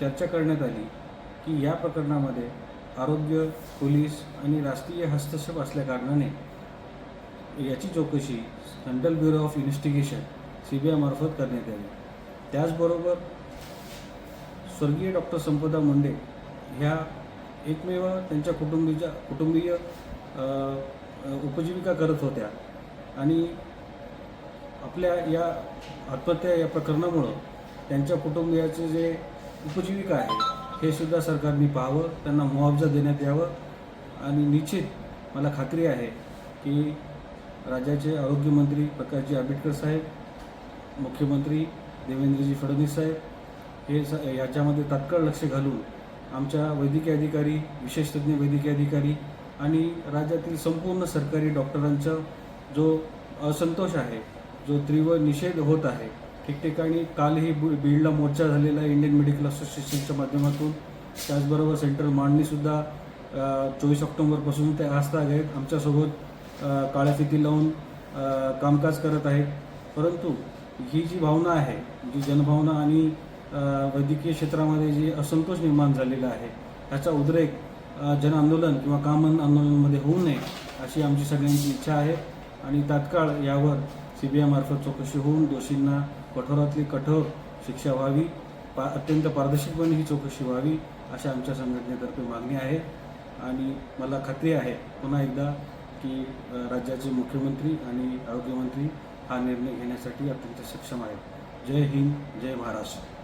चर्चा करण्यात आली की या प्रकरणामध्ये आरोग्य पोलीस आणि राष्ट्रीय हस्तक्षेप असल्याकारणाने याची चौकशी Central Bureau of Investigation C B आयमार्फत करण्यात आली. त्याचबरोबर स्वर्गीय डॉक्टर संपदा मुंडे ह्या एकमेव त्यांच्या कुटुंबीच्या कुटुंबीय उपजीविका करत होत्या आणि आपल्या या आत्महत्या या प्रकरणामुळं त्यांच्या कुटुंबियाचे जे उपजीविका आहे. हे सुद्धा सरकारने पाहावं त्यांना मुआवजा देण्यात यावं आणि निश्चित मला खात्री आहे की राज्याचे आरोग्यमंत्री प्रकाशजी आंबेडकर साहेब मुख्यमंत्री देवेंद्रजी फडणवीस साहेब हे स याच्यामध्ये तात्काळ लक्ष घालून आमच्या वैद्यकीय अधिकारी विशेष तज्ज्ञ वैद्यकीय अधिकारी आणि राज्यातील संपूर्ण सरकारी डॉक्टरांचा जो असंतोष आहे जो तीव्र निषेध होत आहे ठिकठिकाणी कालही बु- बीडला मोर्चा झालेला आहे इंडियन मेडिकल असोसिएशनच्या माध्यमातून. त्याचबरोबर सेंट्रल मांडणीसुद्धा चोवीस ऑक्टोंबरपासून ते आजताग आहेत. आमच्यासोबत काळ्या फिती लावून कामकाज करत आहेत. परंतु ही जी भावना आहे जी जनभावना आणि वैद्यकीय क्षेत्रामध्ये जी असंतोष निर्माण झालेला आहे ह्याचा उद्रेक जन आंदोलन किंवा काम आंदोलनामध्ये होऊ नये अशी आमची सगळ्यांची इच्छा आहे. आणि तात्काळ यावर सी बी आयमार्फत चौकशी होऊन दोषींना कठोरातली कठोर शिक्षा व्हावी. पा अत्यंत पारदर्शकपणे ही चौकशी व्हावी अशी आमच्या संघटनेतर्फे मागणी आहे. आणि मला खात्री आहे पुन्हा एकदा की राज्याचे मुख्यमंत्री आणि आरोग्यमंत्री हा निर्णय घेण्यासाठी अत्यंत सक्षम आहेत. जय हिंद जय महाराष्ट्र.